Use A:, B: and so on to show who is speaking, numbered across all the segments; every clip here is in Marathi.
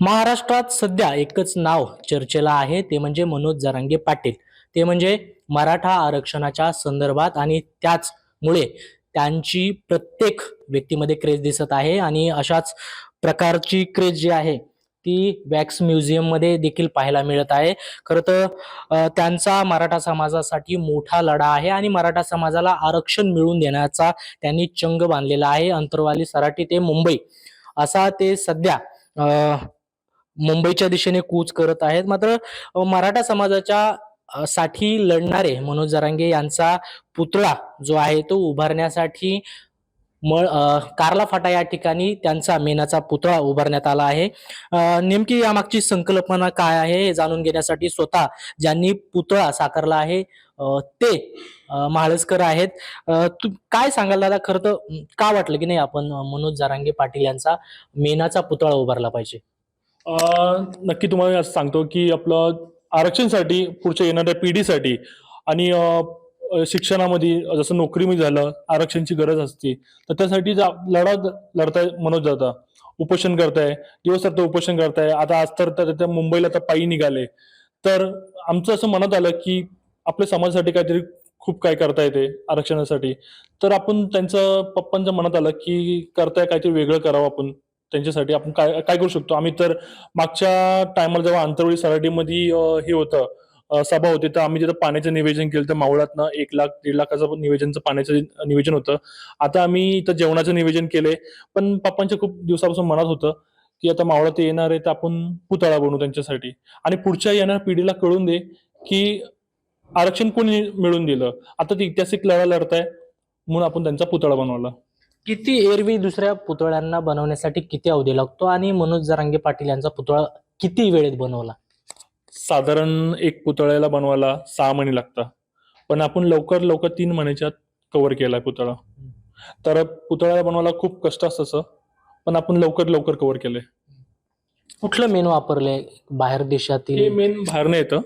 A: महाराष्ट्रात सध्या एकच नाव चर्चेला आहे ते म्हणजे मनोज जरांगे पाटील. ते म्हणजे मराठा आरक्षणाच्या संदर्भात आणि त्याचमुळे त्यांची प्रत्येक व्यक्तीमध्ये क्रेज दिसत आहे आणि अशाच प्रकारची क्रेज जी आहे ती वॅक्स म्युझियममध्ये देखील पाहायला मिळत आहे. खरं तर त्यांचा मराठा समाजासाठी मोठा लढा आहे आणि मराठा समाजाला आरक्षण मिळवून देण्याचा त्यांनी चंग बांधलेला आहे. अंतरवाली सराटी ते मुंबई. असा ते सध्या मुंबईच्या दिशेने कूच करत आहेत. मात्र मराठा समाजाच्या साठी लढणारे मनोज जरांगे यांचा पुतळा जो आहे तो उभारण्यासाठी मळ कारला फाटा या ठिकाणी त्यांचा मेनाचा पुतळा उभारण्यात आला आहे. नेमकी यामागची संकल्पना काय आहे हे जाणून घेण्यासाठी स्वतः ज्यांनी पुतळा साकारला आहे ते अ, म्हाळसकर आहेत. तू काय सांगाल दादा? खरं तर का वाटलं की नाही आपण मनोज जरांगे पाटील यांचा मेनाचा पुतळा उभारला पाहिजे?
B: नक्की तुम्हाला असं सांगतो की आपलं आरक्षणसाठी पुढच्या येणाऱ्या पिढीसाठी आणि शिक्षणामध्ये जसं नोकरीमध्ये झालं आरक्षणची गरज असते तर त्यासाठी लढा लढताय मनोज दादा. उपोषण करताय दिवस रात्र उपोषण करताय. आता आज तर त्या मुंबईला आता पायी निघाले. तर आमचं असं मनात आलं की आपल्या समाजासाठी काहीतरी खूप काय करता येते आरक्षणासाठी. तर आपण त्यांचं पप्पांच्या मनात आलं की करताय काहीतरी वेगळं करावं आपण. त्यांच्यासाठी आपण काय काय करू शकतो? आम्ही तर मागच्या टायमाला जेव्हा आंतरवळी सराटीमध्ये हे होतं सभा होती तर आम्ही तिथं पाण्याचं निवेदन केलं तर मावळातनं एक लाख दीड लाखाचं निवेदनचं पाण्याचं निवेदन होतं. आता आम्ही इथं जेवणाचं निवेदन केलंय. पण पप्पांच्या खूप दिवसापासून मनात होतं की आता मावळा ते येणार आहे तर आपण पुतळा बनवू त्यांच्यासाठी. आणि पुढच्या येणाऱ्या पिढीला कळून दे की आरक्षण कोणी मिळून दिलं. आता ते ऐतिहासिक लढा लढताय म्हणून आपण त्यांचा पुतळा बनवला.
A: किती एरवी दुसऱ्या पुतळ्यांना बनवण्यासाठी किती अवधी लागतो? आणि मनोज जरांगे पाटील यांचा पुतळा किती वेळेत बनवला?
B: साधारण एक पुतळ्याला बनवायला सहा महिने लागतात. पण आपण लवकर लवकर तीन महिन्याच्यात कव्हर केलाय पुतळा. तर पुतळ्याला बनवायला खूप कष्ट असतं पण आपण लवकर लवकर कव्हर केलंय
A: कुठलं मेन वापरले बाहेर
B: हे
A: देशातील
B: मेन बाहेरनं येतं.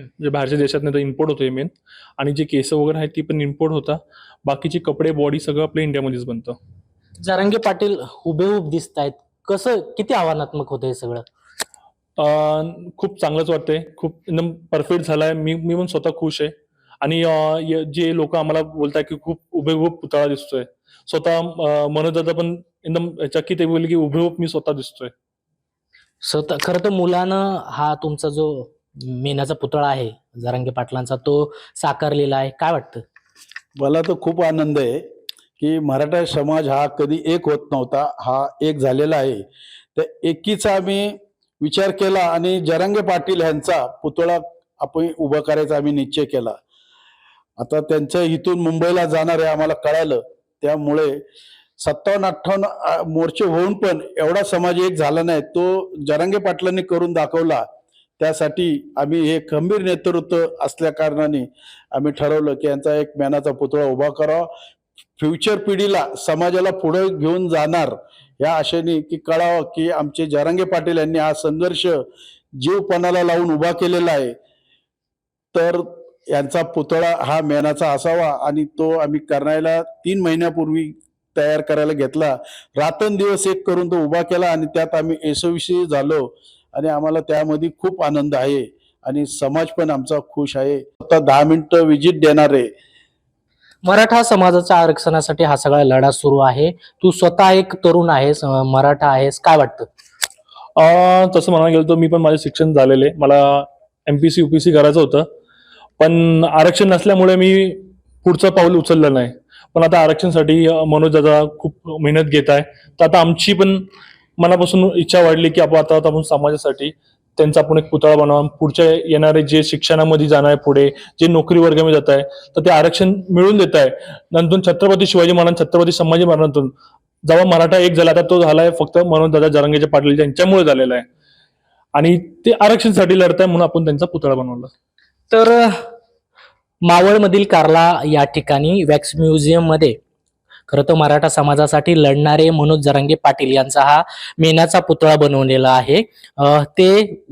B: म्हणजे बाहेरच्या देशात नाही तर इम्पोर्ट होतं हे मेन आणि जे केस वगैरे आहेत ती पण इम्पोर्ट होता. बाकीचे कपडे बॉडी सगळं आपल्या इंडियामध्येच बनतं.
A: जरांगे पाटील हुबेहूब दिसत आहेत कसं किती आव्हानात्मक होतं हे सगळं?
B: अं, खूप चांगलंच वाटतंय. खूप एकदम परफेक्ट झालाय. मी मी पण स्वतः खुश आहे. आणि अं, य- जे लोक आम्हाला बोलताय की खूप उभेहूब पुतळा दिसतोय. स्वतः अं, पण एकदम चकित आहे बोलले की उभेहूब मी स्वतः दिसतोय.
A: स्वतः खरं तर मुलानं हा तुमचा जो मेनाचा पुतळा आहे जरांगे पाटलांचा तो साकारलेला आहे. काय वाटतं?
C: मला तर खूप आनंद आहे की मराठा समाज हा कधी एक होत नव्हता हा एक झालेला आहे. तर एकीचा आम्ही विचार केला आणि जरांगे पाटील यांचा पुतळा आपण उभा करायचा आम्ही निश्चय केला. आता त्यांच्या इथून मुंबईला जाणार आहे आम्हाला कळालं. त्यामुळे सत्तावन्न अठ्ठावन्न मोर्चे होऊन पण एवढा समाज एक झाला नाही. तो जरांगे पाटलांनी करून दाखवला. त्यासाठी आम्ही हे खंबीर नेतृत्व असल्या कारणाने आम्ही ठरवलं की यांचा एक मॅनाचा पुतळा उभा करावा. फ्युचर पिढीला समाजाला पुढे घेऊन जाणार या आशेने की कळावं की आमचे जरांगे पाटील यांनी हा संघर्ष जीवपणाला लावून उभा केलेला आहे. तर यांचा पुतळा हा मेनाचा असावा आणि तो आम्ही करण्याला तीन महिन्यापूर्वी तयार करायला घेतला. रातन दिवस एक करून तो उभा केला आणि त्यात आम्ही यशस्वी झालो. आणि आम्हाला त्यामध्ये खूप आनंद आहे आणि समाज पण आमचा खुश आहे. आता दहा मिनिटं विजिट देणार आहे.
A: मराठा समाजाच्या आरक्षणासाठी हा सगळा लढा सुरू आहे. तू स्वतः एक तरुण आहेस मराठा आहेस. काय वाटतं?
B: अं, तसं म्हणायला गेलं तर मी पण माझे शिक्षण झालेले. मला एमपीसी युपीसी करायचं होतं. पण आरक्षण नसल्यामुळे मी पुढचं पाऊल उचललं नाही. पण आता आरक्षणसाठी मनोज दादा खूप मेहनत घेत आहे. तर आता आमची पण मनापासून इच्छा वाढली की आपण आता आपण समाजासाठी त्यांचा आपण एक पुतळा बनवा. पुढच्या येणारे जे शिक्षणामध्ये जाणार आहे पुढे जे नोकरी वर्गामध्ये जात आहे तर ते आरक्षण मिळून देत आहे. नंतर छत्रपती शिवाजी महाराज छत्रपती संभाजी महाराजांतून जेव्हा मराठा एक झाला आता तो झालाय फक्त म्हणून दादा जरांगेचे पाटील यांच्यामुळे झालेला आहे. आणि ते आरक्षणसाठी लढत आहे म्हणून आपण त्यांचा पुतळा बनवला.
A: तर मावळमधील कार्ला या ठिकाणी वॅक्स म्युझियममध्ये खरं तर मराठा समाजासाठी लढणारे मनोज जरांगे पाटील यांचा हा मेनाचा पुतळा बनवलेला आहे. ते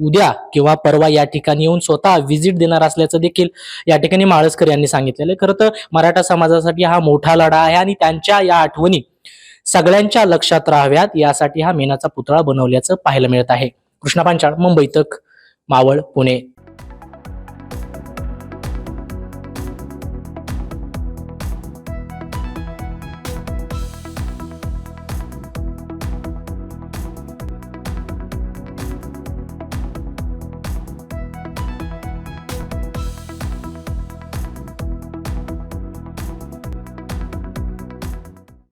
A: उद्या किंवा परवा या ठिकाणी येऊन स्वतः व्हिजिट देणार असल्याचं देखील या ठिकाणी माळसकर यांनी सांगितलेलं आहे. खरं तर मराठा समाजासाठी हा मोठा लढा आहे आणि त्यांच्या या आठवणी सगळ्यांच्या लक्षात राहाव्यात. यासाठी हा मेनाचा पुतळा बनवल्याचं पाहायला मिळत आहे. कृष्णा पांचाळ मुंबई तक मावळ पुणे.